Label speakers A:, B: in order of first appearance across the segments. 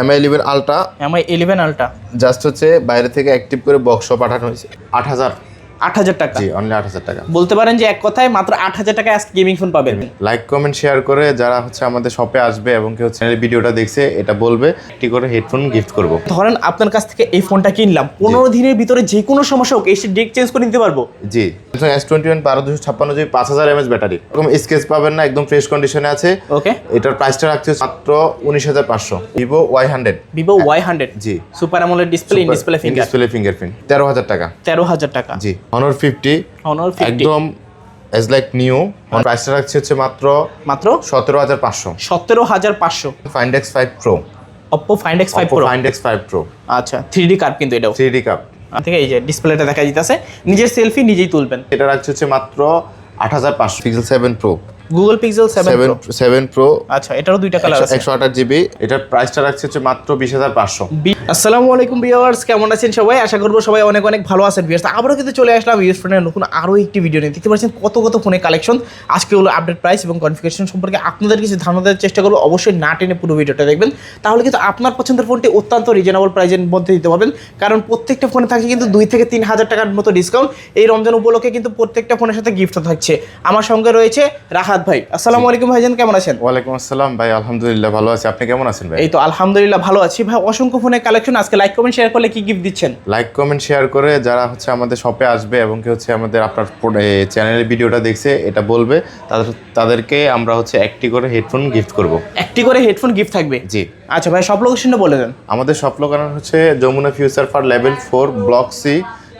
A: Mi eleven ultra
B: Mi eleven ultra
A: just হচ্ছে বাইরে থেকে অ্যাক্টিভ করে বক্স পাঠানো হয়েছে। আট হাজার।
B: আট হাজার টাকা।
A: জি অনলি আট হাজার টাকা।
B: বলতে পারেন যে এক কথায় মাত্র আট হাজার টাকায় আজকে গেমিং ফোন পাবেন।
A: লাইক কমেন্ট শেয়ার করে যারা হচ্ছে আমাদের শপে আসবে এবং কেউ চ্যানেল ভিডিওটা দেখছে এটা বলবে একটি করে হেডফোন গিফট করব।
B: ধরেন আপনার কাছ থেকে এই ফোনটা কিনলাম পনেরো দিনের ভিতরে যে কোনো সমস্যা হোক এসে ডেক চেঞ্জ করে নিতে পারব?
A: জি। এস টোয়েন্টি ওয়ান বারো দুশো ছাপ্পান্ন জিবি পাঁচ হাজার এমএস ব্যাটারি। এরকম স্কেচ পাবেন না একদম ফ্রেশ কন্ডিশনে আছে।
B: ওকে
A: এটার প্রাইসটা রাখছে মাত্র উনিশ হাজার পাঁচশো। Vivo Y hundred
B: Vivo Y hundred
A: G.
B: Super AMOLED display in display finger
A: display fingerprint তেরো হাজার টাকা।
B: তেরো হাজার টাকা।
A: জি। অনর ফিফটি
B: অনর
A: একদম এজ লাইক নিউ প্রাইসটা রাখছে হচ্ছে মাত্র
B: মাত্র?
A: সতেরো হাজার পাঁচশো।
B: সতেরো হাজার পাঁচশো।
A: Find X five pro
B: Oppo Find X five pro
A: Find X five pro
B: আচ্ছা থ্রি ডি কাপ কিন্তু এটাও।
A: থ্রি ডি কাপ
B: আছে এই যে ডিসপ্লেটা দেখা যেতেছে নিজের সেলফি নিজেই তুলবেন।
A: এটা রাখছে হচ্ছে মাত্র আট হাজার পাঁচশো। Pixel seven pro
B: Google Pixel seven
A: seven pro
B: আচ্ছা এটারও দুইটা কালার আছে।
A: একশো আঠাশ জিবি এটার প্রাইসটা রাখছে হচ্ছে মাত্র বিশ হাজার পাঁচশো।
B: বি- আসসালামু আলাইকুম ভিউয়ার্স কেমন আছেন সবাই? আশা করব সবাই অনেক অনেক ভালো আছেন ভিউয়ার্স আবারও কিন্তু চলে আসলাম ইউজ ফোনের নতুন আরও একটি ভিডিও নিয়ে। দেখতে পাচ্ছেন কত কত ফোনের কালেকশন আজকে হলো আপডেট প্রাইস এবং কনফিগারেশন সম্পর্কে আপনাদের কিছু ধারণা দেওয়ার চেষ্টা করব। অবশ্যই না টেনে পুরো ভিডিওটা দেখবেন। তাহলে কিন্তু আপনার পছন্দের ফোনটি অত্যন্ত রিজনেবল প্রাইসের মধ্যে দিতে পারবেন। কারণ প্রত্যেকটা ফোনে থাকছে কিন্তু দুই থেকে তিন হাজার টাকার মতো ডিসকাউন্ট এই রমজান উপলক্ষে কিন্তু প্রত্যেকটা ফোনের সাথে গিফটও থাকছে। আমার সঙ্গে রয়েছে রাহাত ভাই আসসালামু আলাইকুম ভাইজান কেমন আছেন?
A: ওয়ালাইকুম আসসালাম ভাই আলহামদুলিল্লাহ ভালো আছি। আপনি কেমন আছেন ভাই?
B: এই তো আলহামদুলিল্লাহ ভালো আছি ভাই। অসংখ্য ফোনের কালেকশন আজকে লাইক কমেন্ট শেয়ার করলে কি গিফট দিচ্ছেন?
A: লাইক কমেন্ট শেয়ার করে যারা হচ্ছে আমাদের শপে আসবে এবং কি হচ্ছে আমাদের আপনার চ্যানেলের ভিডিওটা দেখছে এটা বলবে তাদের তাদেরকে আমরা হচ্ছে একটি করে হেডফোন গিফট করব।
B: একটি করে হেডফোন গিফট থাকবে?
A: জি।
B: আচ্ছা ভাই সব লোকেশনটা বলে দেন।
A: আমাদের শপ লোকানো হচ্ছে Jamuna future fur level four block C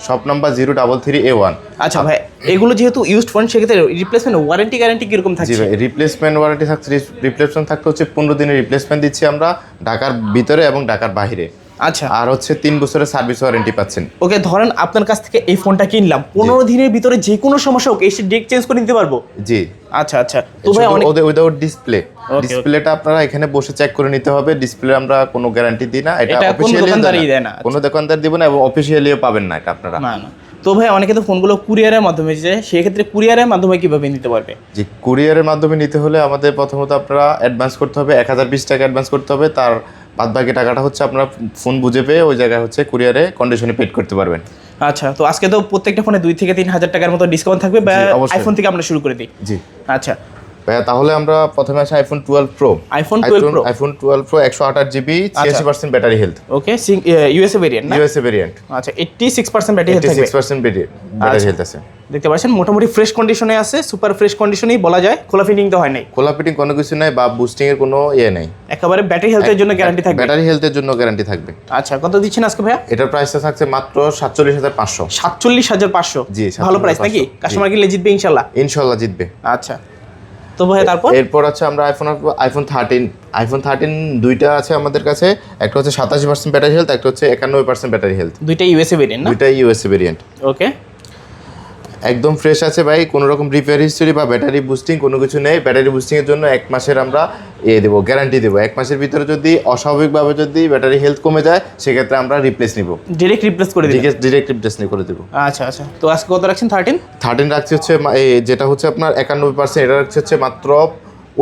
A: shop number zero double three A one
B: আচ্ছা ভাই এগুলো যেহেতু ইউজড ফোন সেক্ষেত্রে রিপ্লেসমেন্ট ওয়ারেন্টি গ্যারান্টি কীরকম থাকছে?
A: ভাই রিপ্লেসমেন্ট ওয়ারেন্টি থাকছে রিপ্লেসমেন্ট থাকতে হচ্ছে পনেরো দিনের রিপ্লেসমেন্ট দিচ্ছি আমরা ঢাকার ভিতরে এবং ঢাকার বাইরে।
B: আচ্ছা।
A: আর হচ্ছে তিন বছরের সার্ভিস ওয়ারেন্টি পাচ্ছেন।
B: ওকে ধরেন আপনার কাছ থেকে এই ফোনটা কিনলাম পনেরো দিনের ভিতরে যে কোনো সমস্যা হোক এসে ডেক চেঞ্জ করে নিতে পারব?
A: জি।
B: আচ্ছা আচ্ছা। তো ভাই অনেক
A: ওদের উইদাউট ডিসপ্লে ডিসপ্লেটা আপনারা এখানে বসে চেক করে নিতে হবে। ডিসপ্লে আমরা কোনো গ্যারান্টি দিই না। এটা অফিসিয়ালি
B: দেয় না।
A: কোনো দোকানদার দিব না এবং অফিসিয়ালিও পাবেন না এটা আপনারা।
B: না না। তো ভাই অনেকে তো ফোনগুলো কুরিয়ারের মাধ্যমে যায় সেক্ষেত্রে কুরিয়ারের মাধ্যমে কীভাবে নিতে পারবে?
A: যে কুরিয়ারের মাধ্যমে নিতে হলে আমাদের প্রথমত আপনারা অ্যাডভান্স করতে হবে। এক হাজার বিশ টাকা অ্যাডভান্স করতে হবে। তার বাদ বাকি টাকাটা হচ্ছে আপনারা ফোন বুঝে পেয়ে ওই জায়গায় হচ্ছে কুরিয়ারে কন্ডিশনে পেড করতে পারবেন।
B: আচ্ছা তো আজকে তো প্রত্যেকটা ফোনে দুই থেকে তিন হাজার টাকার মতো ডিসকাউন্ট থাকবে বা আইফোন থেকে আমরা শুরু করে দিই।
A: জি।
B: আচ্ছা
A: ভাইয়া তাহলে আমরা প্রথমে আসি iPhone twelve pro
B: iPhone twelve pro
A: iPhone twelve pro একশো আঠাশ জিবি ছিয়াশি percent battery health
B: okay USA variant না?
A: ইউএসএ ভেরিয়েন্ট
B: আচ্ছা এইটটি সিক্স পার্সেন্ট ব্যাটারি থাকবে।
A: সিক্স পার্সেন্ট ব্যাটারি
B: আচ্ছা।
A: হেলথ আছে।
B: দেখতে পাচ্ছেন মোটামুটি ফ্রেশ কন্ডিশনে আছে সুপার ফ্রেশ কন্ডিশনেই বলা যায় খোলা ফিটিং তো হয় নাই।
A: খোলা ফিটিং কোনো কিছু নাই বা বুস্টিং এর কোনো ইয়ে নেই।
B: একেবারে ব্যাটারি হেলথের জন্য গ্যারান্টি থাকবে।
A: ব্যাটারি হেলথের জন্য গ্যারান্টি থাকবে।
B: আচ্ছা কত দিচ্ছেন আজকে ভাইয়া?
A: এটার প্রাইসটা থাকছে মাত্র সাতচল্লিশ হাজার পাঁচশো।
B: সাতচল্লিশ হাজার পাঁচশো।
A: জি,
B: ভালো প্রাইস নাকি। কাস্টমার কিনলে জিতবে ইনশাল্লাহ?
A: ইনশাল্লাহ জিতবে
B: আচ্ছা। তো ভাই তারপর?
A: এরপর আছে আমরা iPhone iPhone thirteen iPhone thirteen দুইটা আছে আমাদের কাছে একটা হচ্ছে সাতাশি পার্সেন্ট ব্যাটারি হেলথ একটা হচ্ছে একানব্বই পার্সেন্ট ব্যাটারি হেলথ
B: দুইটা ইউএসএ ভেরিয়েন্ট না?
A: দুইটা ইউএসএ ভেরিয়েন্ট
B: ওকে
A: একদম ফ্রেশ আছে ভাই কোনো রকম রিপেয়ার হিস্টরি বা ব্যাটারি বুস্টিং কোনো কিছু নেই। ব্যাটারি বুস্টিংয়ের জন্য এক মাসের আমরা ইয়ে দেবো গ্যারান্টি দেবো। এক মাসের ভিতরে যদি অস্বাভাবিকভাবে যদি ব্যাটারি হেলথ কমে যায় সেক্ষেত্রে আমরা রিপ্লেস নিব।
B: ডিরেক্ট রিপ্লেস করে দিবেন?
A: ডিরেক্ট রিপ্লেস নিয়ে করে দেবো।
B: আচ্ছা আচ্ছা। তো আজকে কত রাখছেন? থার্টিন
A: থার্টিন রাখছে হচ্ছে যেটা হচ্ছে আপনার একানব্বই পার্সেন্ট এটা রাখছে হচ্ছে মাত্র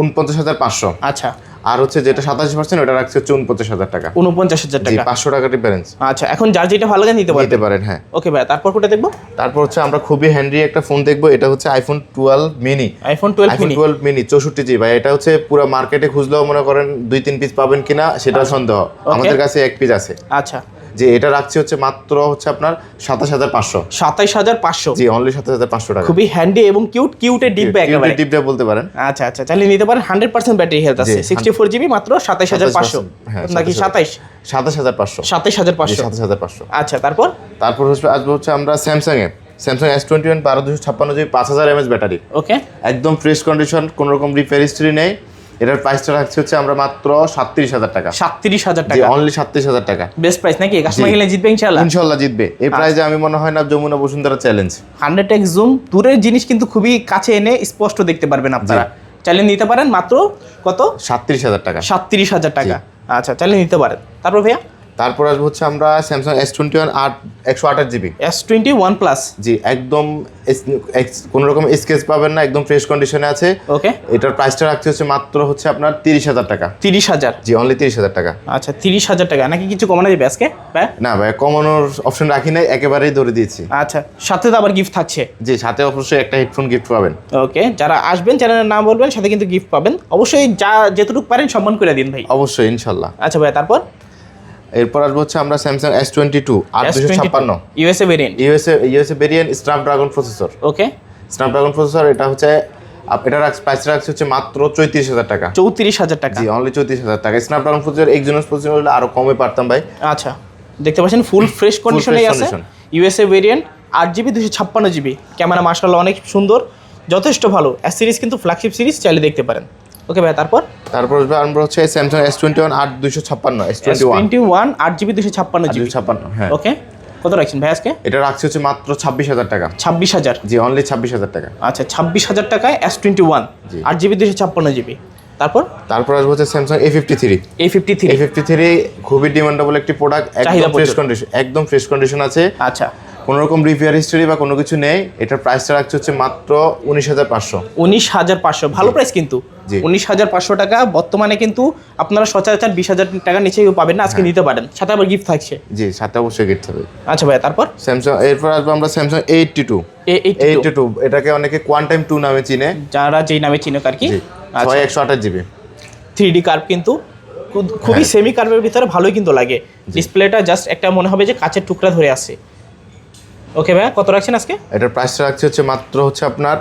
A: উনপঞ্চাশ হাজার পাঁচশো।
B: আচ্ছা।
A: আর হচ্ছে যেটা সাতাশি পার্সেন্ট ওটা রাখছে হচ্ছে উনপঞ্চাশ হাজার টাকা।
B: উনপঞ্চাশ হাজার টাকা।
A: পাঁচশো টাকা ডিফারেন্স
B: আচ্ছা এখন যার যেটা ভালো লাগে নিতে
A: নিতে পারেন হ্যাঁ।
B: ওকে ভাই তারপর কোটা দেখব?
A: তারপর হচ্ছে আমরা খুবই হ্যান্ডি একটা ফোন দেখব এটা হচ্ছে iPhone twelve mini
B: iPhone twelve
A: iPhone
B: mini
A: twelve mini চৌষট্টি জি ভাই এটা হচ্ছে পুরো মার্কেটে খুঁজলেও মনে করেন দুই তিন পিস পাবেন কিনা সেটা সন্দেহ। আমাদের কাছে এক পিস আছে।
B: আচ্ছা।
A: যে এটা রাখছি হচ্ছে মাত্র হচ্ছে আপনার সাতাশ হাজার পাঁচশো।
B: সাতাশ হাজার পাঁচশো।
A: জি অনলি সাতাশ হাজার পাঁচশো টাকা।
B: খুবই হ্যান্ডি এবং কিউট কিউটের ডিব্বা একেবারে।
A: ডিপটা বলতে পারেন।
B: আচ্ছা আচ্ছা তাহলে নিতে পারেন হান্ড্রেড পার্সেন্ট ব্যাটারি হেলথ আছে। সিক্সটি ফোর জিবি মাত্র সাতাশ হাজার পাঁচশো।
A: হ্যাঁ,
B: নাকি
A: 27,000
B: সাতাইশ
A: সাতাশ? হাজার পাঁচশো।
B: সাতাশ হাজার পাঁচশো।
A: সাতাশ হাজার পাঁচশো।
B: আচ্ছা তারপর?
A: তারপর হচ্ছে আসব হচ্ছে আমরা Samsung A Samsung S twenty one বারো দুশো ছাপ্পান্ন জিবি পাঁচ হাজার এমএস ব্যাটারি
B: ওকে
A: একদম ফ্রেশ কন্ডিশন কোনো রকম রিপেয়ার হিস্ট্রি নেই। এটার প্রাইসটা রাখছি হচ্ছে আমরা মাত্র সাতত্রিশ হাজার টাকা।
B: সাতত্রিশ হাজার টাকা।
A: অনলি সাতত্রিশ হাজার টাকা।
B: বেস্ট প্রাইস নাকি? কাস্টমার গেলে জিতবে ইনশাল্লাহ
A: ইনশাল্লাহ জিতবে। এই প্রাইসে আমি মনে হয় না Jamuna Bashundhara challenge
B: hundred X zoom দূরের জিনিস কিন্তু খুবই কাছে এনে স্পষ্ট দেখতে পারবেন আপনারা। চ্যালেঞ্জ নিতে পারেন মাত্র কত?
A: সাতত্রিশ হাজার টাকা।
B: সাতত্রিশ হাজার টাকা। আচ্ছা চ্যালেঞ্জ নিতে পারেন। তারপর ভাইয়া?
A: তারপর আসব হচ্ছে আমরা স্যামসাং এস টোয়েন্টি ওয়ান আট একশো আঠাশ GB
B: S twenty one plus
A: জি একদম কোনো রকম স্কেচ পাবেন না একদম ফ্রেশ কন্ডিশনে আছে।
B: ওকে।
A: এটার প্রাইসটা রাখতে হচ্ছে মাত্র হচ্ছে আপনার তিরিশ হাজার টাকা।
B: তিরিশ হাজার।
A: জি অনলি তিরিশ হাজার টাকা।
B: আচ্ছা তিরিশ হাজার টাকা। নাকি কিছু কমানো যাবে আজকে?
A: না ভাই কমানোর অপশন রাখি নাই একেবারেই ধরে দিয়েছি।
B: আচ্ছা সাথে তো আবার গিফট থাকছে।
A: জি সাথে অবশ্যই একটা হেডফোন গিফট পাবেন।
B: ওকে যারা আসবেন চ্যানেলের নাম বলবেন সাথে কিন্তু গিফট পাবেন। অবশ্যই যা যেটুকু পারেন সম্মান করে দিন ভাই।
A: অবশ্যই ইনশাল্লাহ।
B: আচ্ছা ভাই তারপর?
A: এরপর আসব হচ্ছে আমরা স্যামসাং এস টোয়েন্টি টু আট দুশো ছাপ্পান্ন।
B: USA variant
A: USA USA variant Snapdragon processor
B: okay
A: Snapdragon processor এটা হচ্ছে এটা প্রাইস রাখছে হচ্ছে মাত্র চৌত্রিশ হাজার টাকা।
B: চৌত্রিশ হাজার টাকা।
A: জি অনলি চৌত্রিশ হাজার টাকা। স্ন্যাপড্রাগন প্রসেসর এক্সিনোস প্রসেসর হলে আরও কমে পারতাম ভাই।
B: আচ্ছা দেখতে পাচ্ছেন ফুল ফ্রেশ কন্ডিশনেই আছে। ইউএসএ ভেরিয়েন্ট আট জিবি দুশো ছাপ্পান্ন জিবি ক্যামেরা মার্শাল্লাহ অনেক সুন্দর যথেষ্ট ভালো। এস সিরিজ কিন্তু ফ্ল্যাগশিপ সিরিজ চাইলে দেখতে পারেন। ওকে ভাই তারপর?
A: তারপর আসবে আমরা হচ্ছে স্যামসাং এস টোয়েন্টি ওয়ান আট দুশো ছাপ্পান্ন এস টোয়েন্টি ওয়ান
B: আট জিবি দুশো ছাপ্পান্ন জিবি।
A: ছাপ্পান্ন হ্যাঁ।
B: ওকে কত রাখছেন ভাই আজকে?
A: এটা রাখছে হচ্ছে মাত্র ছাব্বিশ হাজার টাকা।
B: ছাব্বিশ হাজার?
A: জি অনলি ছাব্বিশ হাজার টাকা।
B: আচ্ছা ছাব্বিশ হাজার টাকায় এস টোয়েন্টি ওয়ান। আট জিবি দুশো ছাপ্পান্ন জিবি। তারপর?
A: তারপর আসবে হচ্ছে Samsung A fifty three
B: A fifty three
A: A fifty three খুবই ডিমান্ডেবল একটি প্রোডাক্ট একদম ফ্রেশ কন্ডিশন একদম ফ্রেশ কন্ডিশন আছে।
B: আচ্ছা।
A: কোনো রকম রিপেয়ার হিস্টোরি বা কোনো কিছু নেই এটার প্রাইসটা রাখছে হচ্ছে মাত্র উনিশ হাজার পাঁচশো।
B: উনিশ হাজার পাঁচশো ভালো প্রাইস কিন্তু। উনিশ হাজার পাঁচশো টাকা বর্তমানে কিন্তু আপনারা সচরাচর বিশ হাজার টাকার নিচে পাবেন না
A: হ্যাঁ।
B: আজকে নিতে পারেন। সাথে আবার গিফট থাকছে।
A: জি সাথে অবশ্যই গিফট থাকবে
B: আচ্ছা ভাই তারপর?
A: স্যামসাং এরপর আসব আমরা Samsung eighty two eighty two এটাকে অনেকে কোয়ান্টাইম টু নামে চিনে।
B: যারা যেই নামে চিনুক আর কি।
A: ছয় একশো আঠাশ জিবি
B: থ্রি ডি কার্ভ কিন্তু খুবই
A: হ্যাঁ।
B: সেমি কার্ভের ভিতরে ভালোই কিন্তু লাগে। ডিসপ্লেটা জাস্ট একটা মনে হবে যে কাচের টুকরা ধরে আছে। ওকে ভাই কত রাখছেন আজকে?
A: এটার প্রাইসটা রাখছে হচ্ছে মাত্র হচ্ছে আপনার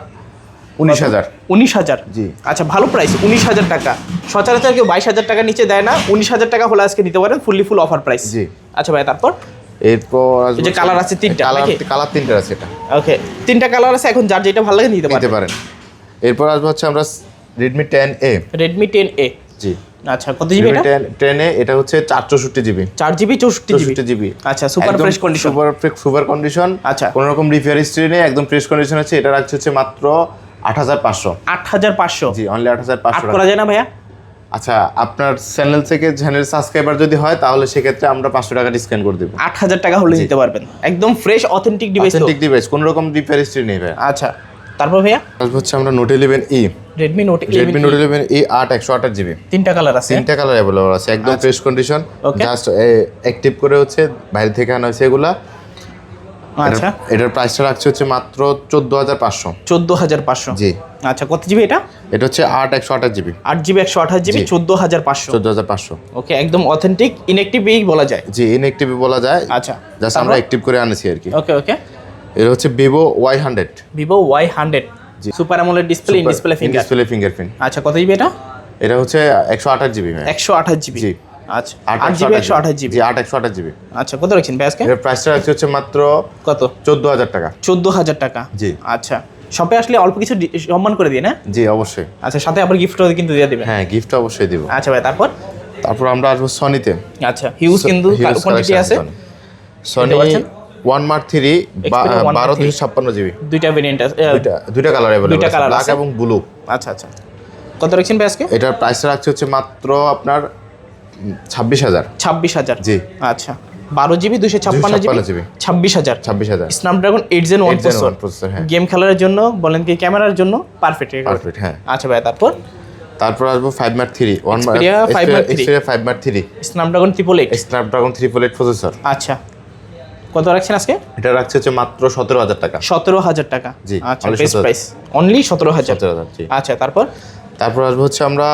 A: উনিশ হাজার।
B: উনিশ হাজার?
A: জি।
B: আচ্ছা ভালো প্রাইস উনিশ হাজার টাকা। সচরাচর কেউ বাইশ হাজার টাকার নিচে দেয় না উনিশ হাজার টাকা হলে আজকে নিতে পারেন ফুললি ফুল অফার প্রাইস
A: জি।
B: আচ্ছা ভাই তারপর?
A: এরপর
B: যে colour আছে তিনটা,
A: কালার? তিনটা আছে এটা।
B: ওকে তিনটা কালার আছে এখন যার যেটা ভালো লাগে নিতে পারেন।
A: এরপর আসব হচ্ছে আমরা Redmi ten A
B: Redmi ten A
A: জি।
B: আচ্ছা কত জিবি এটা?
A: এ এটা হচ্ছে চার চৌষট্টি জিবি
B: চার জিবি চৌষট্টি জিবি
A: চৌষট্টি জিবি
B: আচ্ছা super fresh condition
A: super super condition
B: আচ্ছা।
A: কোনো রকম রিপেয়ার হিস্ট্রি নেই একদম ফ্রেশ কন্ডিশন আছে। এটা রাখছে হচ্ছে মাত্র আট হাজার পাঁচশো।
B: আট হাজার পাঁচশো?
A: জি অনলি আট হাজার
B: আট
A: পাঁচশো
B: করা যায় না ভাইয়া?
A: আচ্ছা আপনার চ্যানেল থেকে চ্যানেল সাবস্ক্রাইবার যদি হয় তাহলে সেক্ষেত্রে আমরা পাঁচশো টাকা ডিসকাউন্ট করে দেবো।
B: আট হাজার টাকা হলে নিতে পারবেন। একদম fresh authentic device
A: authentic device কোনো রকম রিপেয়ার হিস্ট্রি নেই ভাই
B: আচ্ছা। তারপর ভাইয়া?
A: আসবে হচ্ছে আমরা note eleven E
B: Redmi note
A: Redmi note eleven E আট একশো আঠাশ জিবি
B: তিনটা কালার আছে।
A: তিনটা কালার অ্যাভেলেবল আছে একদম ফ্রেশ কন্ডিশন. জাস্ট অ্যাক্টিভ করে হচ্ছে বাইরে থেকে আনা হয়েছে এগুলা।
B: আচ্ছা।
A: এটার- প্রাইসটা রাখছে হচ্ছে মাত্র চোদ্দ হাজার পাঁচশো।
B: চোদ্দ হাজার পাঁচশো।
A: জি।
B: আচ্ছা কত জিবি এটা?
A: এটা হচ্ছে আট একশো আঠাশ জিবি
B: আট জিবি একশো আঠাশ জিবি। চোদ্দ হাজার পাঁচশো।
A: চোদ্দ হাজার পাঁচশো।
B: ওকে একদম অথেন্টিক ইনএক্টিভই বলা যায়।
A: জি ইনএক্টিভ বলা যায়।
B: আচ্ছা।
A: জাস্ট আমরা অ্যাক্টিভ করে আনেছি আর কি।
B: ওকে ওকে
A: এটা হচ্ছে Vivo Y hundred
B: Vivo Y hundred
A: G.
B: Super AMOLED display in display finger
A: display fingerprint
B: আচ্ছা কত জিবি এটা?
A: এটা হচ্ছে একশো আঠাশ জিবি
B: একশো আঠাশ জিবি
A: জি।
B: আচ্ছা আট জিবি একশো আঠাশ জিবি
A: আট একশো আঠাশ জিবি
B: আচ্ছা কত রাখছেন ভাই আজকে?
A: এটার প্রাইসটা রাখছে হচ্ছে মাত্র
B: কত?
A: চোদ্দ হাজার টাকা।
B: চোদ্দ হাজার টাকা।
A: জি।
B: আচ্ছা শপে আসলে অল্প কিছু সম্মান করে দিয়ে না?
A: জি অবশ্যই।
B: আচ্ছা সাথে আবার কিন্তু দিয়ে
A: হ্যাঁ গিফট অবশ্যই দিব।
B: আচ্ছা ভাই তারপর?
A: তারপর আমরা আসব সনিতে
B: আচ্ছা হিউজ কিন্তু কোয়ান্টিটি আছে।
A: Sony? One mark three
B: Xperia 1 Mark
A: বারো
B: 3
A: ছাপ্পান্ন জিবি
B: দুইটা ভেরিয়েন্ট আছে
A: দুইটা দুইটা কালার অ্যাভেলেবল
B: দুইটা colour
A: ব্ল্যাক এবং ব্লু
B: আচ্ছা আচ্ছা। কত রাখছেন ভাই আজকে?
A: এটার প্রাইসটা রাখছে হচ্ছে মাত্র আপনার ছাব্বিশ হাজার।
B: ছাব্বিশ হাজার।
A: জি।
B: আচ্ছা। বারো জিবি দুশো ছাপ্পান্ন জিবি ছাব্বিশ হাজার।
A: ছাব্বিশ হাজার।
B: Snapdragon eight gen one
A: 8
B: processor
A: হ্যাঁ।
B: গেম খেলার জন্য বলেন কি ক্যামেরার জন্য পারফেক্ট
A: পারফেক্ট হ্যাঁ।
B: আচ্ছা ভাই তারপর?
A: তারপর আসব five mark three one
B: 5 Mark 3
A: five mark three
B: Snapdragon triple eight
A: Snapdragon three four eight processor
B: আচ্ছা। কত রাখছেন আজকে?
A: এটা রাখছে হচ্ছে মাত্র সতেরো হাজার টাকা।
B: সতেরো হাজার টাকা।
A: জি,
B: আচ্ছা বেস্ট প্রাইস অনলি সতেরো হাজার।
A: সতেরো হাজার জি।
B: আচ্ছা তারপর?
A: তারপর আসব হচ্ছে আমরা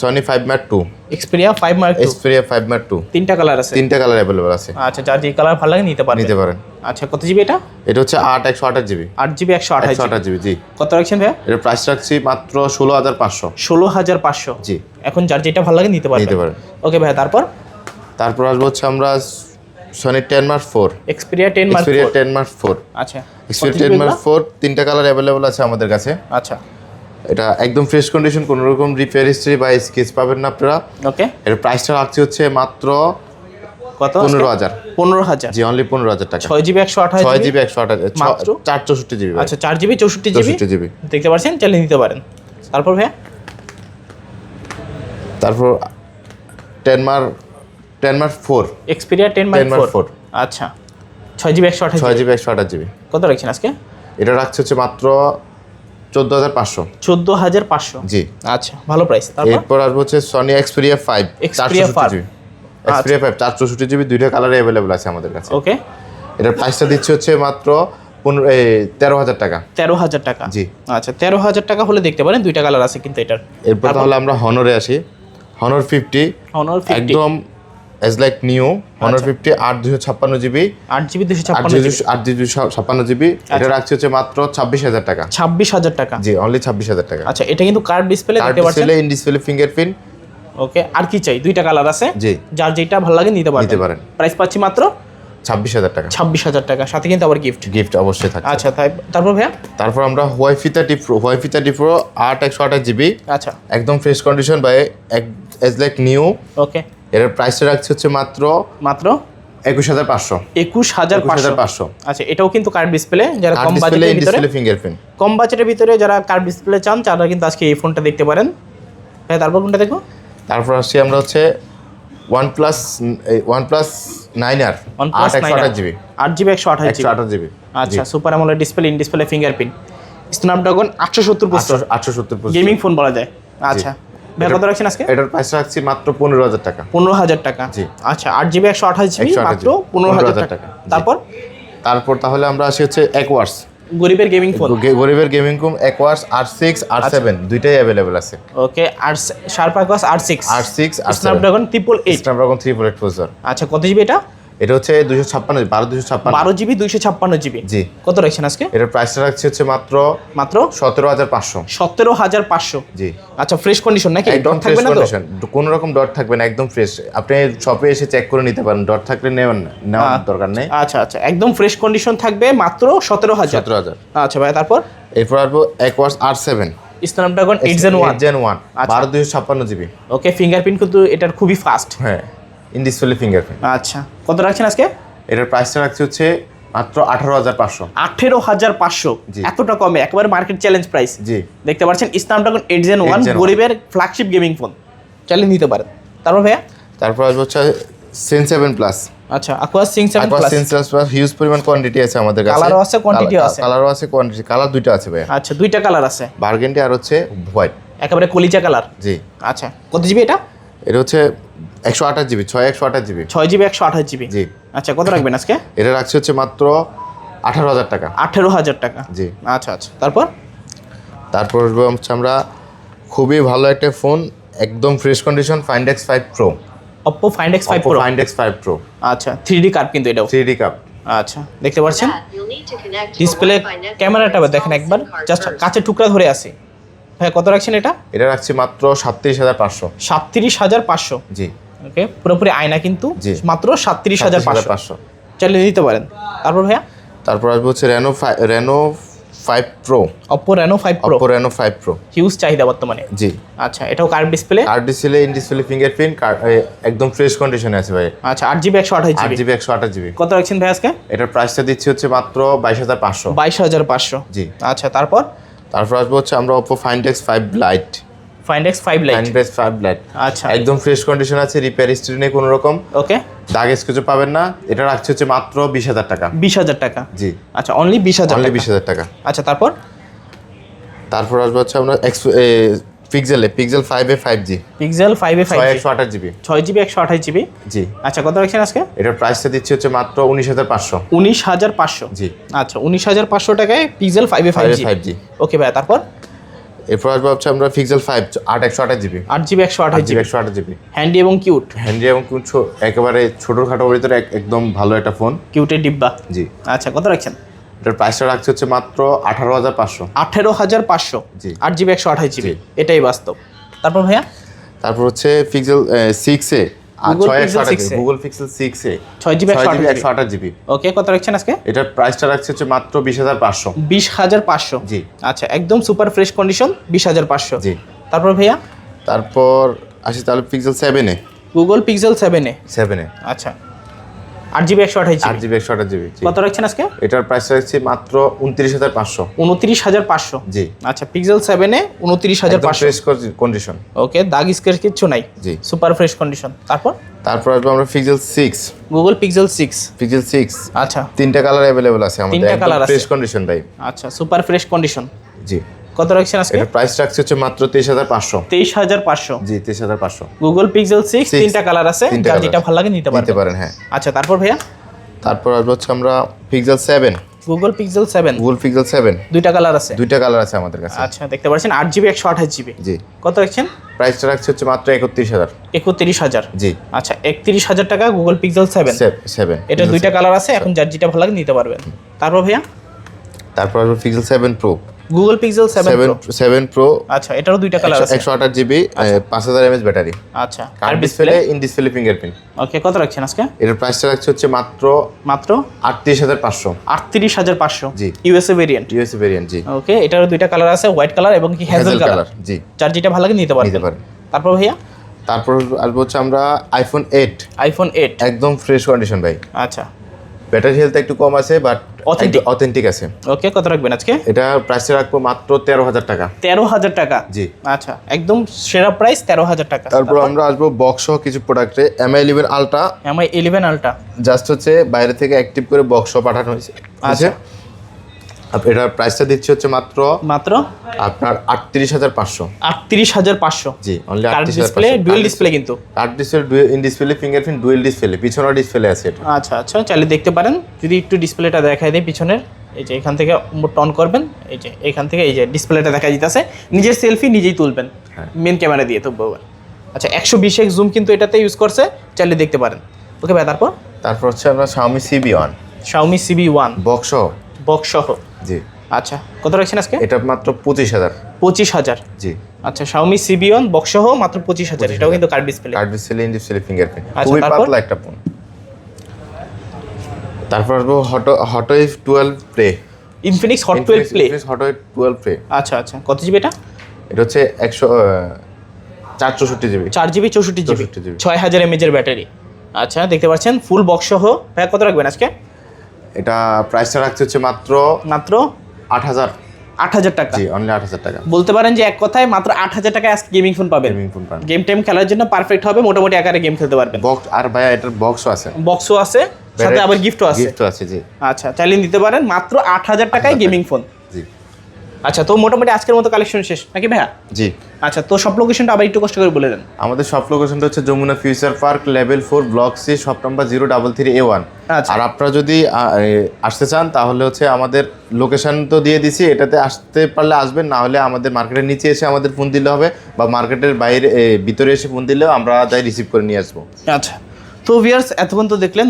A: Sony five mark two
B: Xperia five mark
A: Xperia five mark two
B: তিনটা কালার আছে।
A: তিনটা কালার অ্যাভেলেবল আছে।
B: আচ্ছা যার যে কালার ভালো লাগে নিতে পারবেন
A: নিতে পারেন।
B: আচ্ছা কত জিবি এটা?
A: এটা হচ্ছে আট একশো আঠাশ জিবি
B: আট জিবি একশো আঠাশ
A: আঠাশ জিবি জি।
B: কত রাখছেন ভাইয়া?
A: এটার প্রাইস রাখছি মাত্র ষোলো হাজার পাঁচশো।
B: ষোলো হাজার পাঁচশো।
A: জি।
B: এখন যার যেটা ভালো লাগে নিতে পারবেন
A: নিতে পারেন।
B: ওকে ভাইয়া তারপর?
A: তারপর আসব হচ্ছে আমরা Sony ten mark four
B: Xperia ten mark
A: Xperia ten mark four
B: আচ্ছা।
A: Xperia ten mark? ফোর তিনটা কালার অ্যাভেলেবল আছে আমাদের কাছে।
B: আচ্ছা।
A: এটা একদম ফ্রেশ কন্ডিশন কোনো রকম রিপেয়ার হিস্ট্রি বা স্কেচ পাবেন না আপনারা।
B: ওকে
A: এর প্রাইসটা রাখছি হচ্ছে মাত্র
B: কত?
A: পনেরো হাজার।
B: পনেরো হাজার।
A: জি অনলি পনেরো হাজার টাকা।
B: ছয় জিবি একশো আঠাশ
A: ছয় জিবি একশো আঠাশ? চার চৌষট্টি জিবি
B: আচ্ছা চার জিবি চৌষট্টি
A: চৌষট্টি জিবি
B: দেখতে পাচ্ছেন? চালিয়ে নিতে পারেন। তারপর ভাইয়া?
A: তারপর ten mark ten mark four.
B: Xperia ten my
A: 10 Mark
B: four. আচ্ছা। ছয় জিবি একশো আঠাশ
A: ছয় জিবি একশো আঠাশ জিবি
B: কত রাখছেন আজকে?
A: এটা রাখছে হচ্ছে মাত্র চোদ্দ হাজার পাঁচশো।
B: চোদ্দ হাজার পাঁচশো?
A: জি।
B: আচ্ছা ভালো প্রাইস তারপর?
A: এরপর আসব হচ্ছে Sony Xperia five
B: 5
A: GB Xperia five চার চৌষট্টি জিবি দুইটা কালারে অ্যাভেলেবল আছে আমাদের কাছে।
B: ওকে
A: এটার প্রাইসটা দিচ্ছে হচ্ছে মাত্র পনেরো তেরো হাজার টাকা।
B: তেরো হাজার টাকা?
A: জি।
B: আচ্ছা তেরো হাজার টাকা হলে দেখতে পারেন দুইটা কালার আছে কিন্তু এটার।
A: এরপর তাহলে আমরা হনরে আসি। হনর ফিফটি
B: ফিফটি
A: একদম এজ লাইক নিউ
B: আচ্ছা।
A: ফিফটি আট দুশো ছাপ্পান্ন জিবি
B: আট জিবি দুশো
A: আট দুশো ছাপ্পান্ন জিবি এটা
B: আচ্ছা।
A: রাখছে হচ্ছে মাত্র ছাব্বিশ হাজার টাকা।
B: ছাব্বিশ হাজার টাকা।
A: জি অনলি ছাব্বিশ হাজার টাকা।
B: আচ্ছা এটা কিন্তু কার্ড ডিসপ্লে দেখতে পাচ্ছেন?
A: ইন ডিসপ্লে ফিঙ্গারপ্রিন্ট
B: ওকে আর কি চাই? দুইটা কালার আছে।
A: জি।
B: যার যেটা ভালো লাগে নিতে পারেন
A: নিতে পারেন।
B: প্রাইস পাচ্ছি মাত্র
A: ছাব্বিশ হাজার টাকা।
B: ছাব্বিশ হাজার টাকা। সাথে কিন্তু আবার গিফট
A: গিফট অবশ্যই থাকছে।
B: আচ্ছা তাই তারপর ভাইয়া?
A: তারপর আমরা ওয়াইফি থার্টি প্রো ওয়াইফি থার্টি প্রো আট একশো আঠাশ জিবি
B: আচ্ছা।
A: একদম fresh condition by as like new
B: okay
A: এর প্রাইসটা রাখছে হচ্ছে মাত্র
B: মাত্র?
A: একুশ হাজার পাঁচশো।
B: একুশ হাজার
A: পাঁচশো?
B: আচ্ছা এটাও কিন্তু কার্ড ডিসপ্লে যারা কম বাজেটের ভিতরে
A: ফিঙ্গারপ্রিন্ট
B: কম বাজেটের ভিতরে যারা কার্ড ডিসপ্লে চান তারা কিন্তু আজকে এই ফোনটা দেখতে পারেন। হ্যাঁ তারপর কোনটা দেখো
A: তারপর আসছি আমরা হচ্ছে one plus one plus nine আর আট একশো আঠাশ জিবি
B: আট জিবি একশো আঠাশ
A: একশো আঠাশ জিবি
B: আচ্ছা সুপার আমলের display in display fingerprint Snapdragon আটশো সত্তর
A: আটশো সত্তর
B: গেমিং ফোন বলা যায়। আচ্ছা। ভাই কত রাখছেন আজকে?
A: এটার প্রাইস রাখছি মাত্র পনেরো হাজার টাকা।
B: পনেরো হাজার টাকা।
A: জি।
B: আচ্ছা আট জিবি একশো আঠাশ জিবি মাত্র পনেরো হাজার টাকা। তারপর?
A: তারপর তাহলে আমরা আসি হচ্ছে একওয়ার্স
B: গরিবের গেমিং ফোন
A: গরিবের গেমিং কুম একওয়ার্স আর সিক্স আর। সেভেন দুইটাই অ্যাভেলেবেল আছে।
B: ওকে আর Sharp Aquos R six
A: R six আর
B: Snapdragon triple eight
A: Snapdragon four eight processor
B: আচ্ছা কত জিবি এটা?
A: এটা হচ্ছে দুশো ছাপ্পান্ন বারো দুশো ছাপ্পান্ন।
B: বারো জিবি দুইশো ছাপ্পান্ন জিবি।
A: জি।
B: কত রাখছেন আজকে?
A: এটার প্রাইসটা রাখছি হচ্ছে মাত্র
B: মাত্র?
A: সতেরো হাজার পাঁচশো।
B: সতেরো হাজার পাঁচশো।
A: জি।
B: আচ্ছা ফ্রেশ কন্ডিশন নাকি?
A: একদম
B: ডট
A: ফ্রেশ
B: থাকবে না
A: কন্ডিশন কোনো রকম ডট থাকবে না একদম ফ্রেশ আপনি শপে এসে চেক করে নিতে পারেন। ডট থাকলে নেবেন না নেওয়ার দরকার নেই।
B: আচ্ছা আচ্ছা একদম ফ্রেশ কন্ডিশন থাকবে মাত্র সতেরো হাজার।
A: সতেরো হাজার।
B: আচ্ছা ভাই তারপর?
A: এরপর আসব Aquos R seven
B: Snapdragon eight gen one
A: gen one. বারো দুশো ছাপ্পান্ন জিবি।
B: ওকে ফিঙ্গারপ্রিন্ট কিন্তু এটার খুবই ফাস্ট
A: হ্যাঁ। ইন ডিসপ্লে ফিঙ্গারপ্রিন্ট
B: আচ্ছা কত রাখছেন আজকে?
A: এটার প্রাইসটা রাখছি হচ্ছে মাত্র আঠারো হাজার পাঁচশো।
B: আঠেরো হাজার পাঁচশো। এতটা কমে একেবারে মার্কেট চ্যালেঞ্জ প্রাইস
A: জি।
B: দেখতে পাচ্ছেন Snapdragon eight gen one
A: 8 Gen 1
B: গরিবের ফ্ল্যাগশিপ গেমিং ফোন চালিয়ে নিতে পারেন। তারপর ভাইয়া?
A: তারপর আসব হচ্ছে সেন সেভেন প্লাস
B: আচ্ছা সিং সেভেন
A: একবার
B: প্লাস
A: সেন সেভেন প্লাস হিউজ পরিমাণ কোয়ান্টিটি আছে আমাদের কাছে।
B: আছে, ও আছে।
A: কালারও আছে কোয়ান্টিটি কালার দুইটা আছে ভাই
B: আচ্ছা দুইটা কালার আছে।
A: আর হচ্ছে হোয়াইট
B: একেবারে কলিজা কালার
A: জি।
B: আচ্ছা কত জিবি এটা?
A: এটা হচ্ছে একশো আঠাশ জিবি ছয় একশো আঠাশ জিবি।
B: ছয় জিবি একশো আঠাশ জিবি?
A: জি।
B: আচ্ছা কত রাখবেন আজকে?
A: এটা রাখছে হচ্ছে মাত্র আঠারো হাজার টাকা।
B: আঠেরো হাজার টাকা।
A: জি।
B: আচ্ছা আচ্ছা। তারপর?
A: তারপর আসব হচ্ছে আমরা খুবই ভালো একটা ফোন একদম fresh condition find X five pro
B: Oppo find X five pro
A: find X five pro
B: আচ্ছা থ্রি ডি কার্ড কিন্তু এটাও।
A: থ্রি ডি কাপ
B: আচ্ছা দেখতে পাচ্ছেন?
C: ডিসপ্লে
B: ক্যামেরাটা দেখেন একবার জাস্ট কাঁচের টুকরা ধরে আছে। হ্যাঁ কত রাখছেন এটা?
A: এটা রাখছি মাত্র সাতত্রিশ হাজার পাঁচশো।
B: সাতত্রিশ হাজার পাঁচশো।
A: জি।
B: ওকে পুরোপুরি আয়না কিন্তু। মাত্র সাতত্রিশ হাজার পাঁচশো। চালিয়ে নিতে পারেন। তারপর ভাইয়া?
A: তারপর আসব হচ্ছে Reno Reno five pro
B: Oppo Reno five pro
A: Oppo Reno five pro
B: huge চাহিদা বর্তমানে।
A: জি।
B: আচ্ছা এটাও কার্ভ ডিসপ্লে
A: আর ডিসপ্লে ইন ডিসপ্লে ফিঙ্গারপ্রিন্ট একদম ফ্রেশ কন্ডিশনে আছে ভাই।
B: আচ্ছা আট জিবি একশো আঠাশ জিবি
A: জিবি একশো আঠাশ জিবি
B: কত রাখছেন ভাই আজকে?
A: এটার প্রাইসটা দিচ্ছি হচ্ছে মাত্র বাইশ হাজার পাঁচশো।
B: বাইশ হাজার পাঁচশো।
A: জি।
B: আচ্ছা তারপর?
A: তারপর আসব হচ্ছে আমরা Oppo find X five lite
B: find X five lite
A: find X five lite
B: আচ্ছা।
A: একদম ফ্রেশ কন্ডিশন আছে রিপেয়ার হিস্ট্রি নেই কোনো রকম।
B: ওকে
A: দাগ কিছু পাবেন না। এটা রাখছে হচ্ছে মাত্র বিশ হাজার টাকা।
B: বিশ হাজার টাকা?
A: জি।
B: আচ্ছা অনলি বিশ হাজার
A: অনলি
B: টাকা।
A: বিশ হাজার টাকা।
B: আচ্ছা তারপর?
A: তারপর আসব হচ্ছে আমরা এক্স পিক্সেলে পিক্সেল ফাইভে ফাইভ জি
B: পিক্সেল ফাইভে ফাইভ
A: ছয় একশো আঠাশ জিবি
B: ছয় জিবি একশো আঠাশ জিবি
A: জি।
B: আচ্ছা কত রাখছেন আজকে?
A: এটার প্রাইসটা দিচ্ছি হচ্ছে মাত্র উনিশ হাজার পাঁচশো।
B: উনিশ হাজার পাঁচশো?
A: জি।
B: আচ্ছা উনিশ হাজার পাঁচশো টাকায় পিক্সেল ফাইভে ফাইভ
A: ফাইভে
B: জি
A: ফাইভ জি
B: ওকে ভাই তারপর?
A: এরপর আসব হচ্ছে আমরা পিক্সেল ফাইভ আট একশো আঠাশ জিবি
B: আট জিবি একশো আঠাশ
A: জিবি একশো আঠাশ জিবি
B: হ্যান্ডি এবং কিউট
A: হ্যান্ডি এবং ছো- একেবারে ছোটোখাটো ভিতরে এক- একদম ভালো একটা ফোন
B: কিউটের ডিব্বা।
A: জি।
B: আচ্ছা কত রাখছেন?
A: এটার প্রাইসটা রাখছে হচ্ছে মাত্র আঠারো হাজার পাঁচশো।
B: আঠেরো হাজার পাঁচশো।
A: জি।
B: আট জিবি একশো আঠাশ জিবি এটাই বাস্তব। তারপর ভাইয়া?
A: তারপর হচ্ছে পিক্সেল সিক্সে ছয় একশো
B: Pixel
A: আঠাশ
B: 6 এ।
A: গুগল পিক্সেল সিক্সে
B: ছয় জিবি একশো আঠাশ
A: জিবি
B: ওকে কত রাখছেন আজকে?
A: এটার প্রাইসটা রাখছে হচ্ছে মাত্র বিশ হাজার পাঁচশো।
B: বিশ হাজার পাঁচশো?
A: জি।
B: আচ্ছা একদম সুপার ফ্রেশ কন্ডিশন বিশ হাজার পাঁচশো।
A: জি।
B: তারপর ভাইয়া?
A: তারপর আসি তাহলে পিক্সেল সেভেনে
B: গুগল পিক্সেল সেভেনে
A: সেভেনে
B: আচ্ছা। আট জিবি একশো আঠাশ
A: আট
B: জিবি
A: একশো আঠাশ জিবি
B: কত রাখছেন আজকে?
A: এটার প্রাইস রাখছি মাত্র উনত্রিশ হাজার পাঁচশো।
B: উনত্রিশ হাজার পাঁচশো।
A: জি।
B: আচ্ছা পিক্সেল সেভেনে উনত্রিশ হাজার পাঁচশো।
A: ফ্রেশ কন্ডিশন
B: ওকে দাগ স্কেচ কিচ্ছু নাই?
A: জি।
B: সুপার ফ্রেশ কন্ডিশন তারপর?
A: তারপর আসব আমরা Pixel six
B: Google Pixel six
A: Pixel six
B: আচ্ছা।
A: তিনটা কালার অ্যাভেলেবল আছে আমাদের।
B: তিনটা আছে।
A: ফ্রেশ কন্ডিশন ভাই।
B: আচ্ছা সুপার ফ্রেশ কন্ডিশন
A: জি।
B: কত রাখছেন আজকে?
A: এটার প্রাইস রাখছি হচ্ছে মাত্র তেইশ হাজার পাঁচশো।
B: তেইশ হাজার পাঁচশো।
A: জি তেইশ হাজার পাঁচশো।
B: গুগল পিক্সেল সিক্স
A: Six,
B: তিনটা কালার আছে যেটা ভালো লাগে নিতে
A: পারেন
B: নিতে
A: পারেন হ্যাঁ।
B: আচ্ছা তারপর ভাইয়া?
A: তারপর আসব হচ্ছে আমরা Pixel seven
B: Google Pixel seven
A: Google Pixel seven
B: দুইটা কালার আছে।
A: দুইটা কালার আছে আমাদের কাছে।
B: আচ্ছা দেখতে পাচ্ছেন আট জিবি একশো আঠাশ জিবি
A: জি।
B: কত রাখছেন?
A: প্রাইসটা রাখছি হচ্ছে মাত্র একত্রিশ হাজার।
B: একত্রিশ হাজার।
A: জি।
B: আচ্ছা একত্রিশ হাজার টাকা গুগল পিক্সেল সেভেন
A: সেভেন
B: এটা দুইটা কালার আছে এখন যার যেটা ভালো লাগে নিতে পারবেন। তারপর ভাইয়া?
A: তারপর আসব Pixel seven pro
B: Google Pixel seven
A: seven seven pro
B: আচ্ছা এটারও দুইটা কালার আছে।
A: একশো আঠাশ জিবি পাঁচ হাজার এমএচ ব্যাটারি।
B: আচ্ছা আর display
A: in display fingerprint
B: okay কত রাখছেন আজকে?
A: এটার প্রাইসটা রাখছি হচ্ছে মাত্র
B: মাত্র?
A: আটত্রিশ হাজার পাঁচশো।
B: আটত্রিশ হাজার পাঁচশো।
A: জি।
B: ইউএসএ ভেরিয়েন্ট
A: ইউএসএ ভেরিয়েন্ট জি।
B: ওকে এটারও দুইটা কালার আছে হোয়াইট কালার এবং কি হ্যাজেল
A: হ্যাজেল
B: কালার
A: জি।
B: যার যেটা ভালো লাগে নিতে
A: নিতে
B: পারবেন। তারপর ভাইয়া?
A: তারপর আসব হচ্ছে আমরা আইফোন এইট
B: আইফোন এইট
A: একদম ফ্রেশ কন্ডিশন ভাই।
B: আচ্ছা।
A: ব্যাটারি হেলথ একটু কম আছে বাট
B: অথেন্টিক
A: অথেন্টিক আছে।
B: ওকে কত রাখবেন আজকে?
A: এটা প্রাইস রাখব মাত্র তেরো হাজার টাকা।
B: তেরো হাজার টাকা?
A: জি।
B: আচ্ছা একদম সেরা প্রাইস তেরো হাজার টাকা।
A: তারপর আমরা আসব বক্স সহ কিছু প্রোডাক্টে M I eleven ultra
B: MI eleven ultra
A: just হচ্ছে বাইরে থেকে অ্যাক্টিভ করে বক্স পাঠানো হয়েছে।
B: আচ্ছা।
A: এটার প্রাইসটা দিচ্ছি হচ্ছে মাত্র
B: মাত্র?
A: আপনার আটত্রিশ হাজার পাঁচশো।
B: আটত্রিশ হাজার পাঁচশো।
A: জি অনলি আটত্রিশ
B: ডিসপ্লে ডুয়েল ডিসপ্লে কিন্তু।
A: Curved display in display fingerprint dual display পিছনে ডিসপ্লে আছে এটা।
B: আচ্ছা আচ্ছা চাইলে দেখতে পারেন। যদি একটু ডিসপ্লেটা দেখাই দেয় পিছনের এই যে এখান থেকে টন করবেন এই যে এখান থেকে এই যে ডিসপ্লেটা দেখা যেতেছে নিজের সেলফি নিজেই তুলবেন। মেন ক্যামেরা দিয়ে তুলবো আচ্ছা একশো বিশ এক্স জুম কিন্তু এটাতে ইউজ করছে চাইলে দেখতে পারেন। ওকে ভাই তারপর?
A: তারপর হচ্ছে আপনার Xiaomi Civi one
B: Xiaomi Civi one
A: box
B: box সহ
A: জি।
B: আচ্ছা কত রাখছেন আজকে?
A: এটা মাত্র পঁচিশ হাজার।
B: পঁচিশ হাজার।
A: জি।
B: আচ্ছা শাওমি সিবি ওয়ান বক্স সহ মাত্র পঁচিশ হাজার। এটাও কিন্তু curved display
A: curved display in display fingerprint খুবই পাতলা একটা ফোন তারপর আসব হটো হটোই twelve play
B: Infinix Hot twelve play
A: হটোই twelve play
B: আচ্ছা আচ্ছা কত জিবি এটা?
A: এটা হচ্ছে একশো চার চৌষট্টি জিবি
B: চার জিবি চৌষট্টি জিবি
A: 64 GB
B: ছয় হাজার এমএজের ব্যাটারি আচ্ছা দেখতে পাচ্ছেন ফুল বক্স সহ। ভাই কত রাখবেন আজকে?
A: এটা প্রাইসটা রাখছে হচ্ছে মাত্র
B: মাত্র
A: আট হাজার।
B: আট হাজার টাকা।
A: জি অনলি আট হাজার টাকা।
B: বলতে পারেন যে এক কথায় মাত্র আট হাজার টাকা আজকে গেমিং ফোন পাবেন।
A: গেমিং ফোন পাবেন।
B: গেম টাইম খেলার জন্য পারফেক্ট হবে মোটামুটি আকারে গেম খেলতে পারবেন।
A: বক্স আর ভাইয়া এটার বক্সও আছে।
B: বক্সও আছে সাথে আবার গিফটও আছে।
A: গিফটও আছে জি।
B: আচ্ছা চ্যালেঞ্জ দিতে পারেন মাত্র আট হাজার টাকায় গেমিং ফোন আচ্ছা তো মোটামুটি আজকের মতো কালেকশন শেষ নাকি ভাইয়া?
A: জি।
B: আচ্ছা তো সব লোকেশনটা আবার একটু কষ্ট করে বলে দেন।
A: আমাদের সব লোকেশনটা হচ্ছে Jamuna Future Park level four block C shop number zero double three A one. আর আপনারা যদি আসতে চান তাহলে হচ্ছে আমাদের লোকেশন তো দিয়ে দিছি এটাতে আসতে পারলে আসবেন না হলে আমাদের মার্কেটের নিচে এসে আমাদের ফোন দিলে হবে বা মার্কেটের বাইরে ভিতরে এসে ফোন দিলেও আমরা যাই রিসিভ করে নিয়ে আসব।
B: আচ্ছা। তো ভিয়ার্স এতক্ষণ তো দেখলেন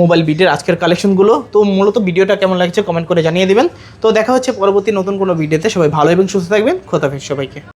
B: মোবাইল বিটের আজকের কালেকশনগুলো তো মূলত ভিডিওটা কেমন লাগছে কমেন্ট করে জানিয়ে দেবেন। তো দেখা হচ্ছে পরবর্তী নতুন কোনো ভিডিওতে সবাই ভালো এবং সুস্থ থাকবেন। খোদাফিজ সবাইকে।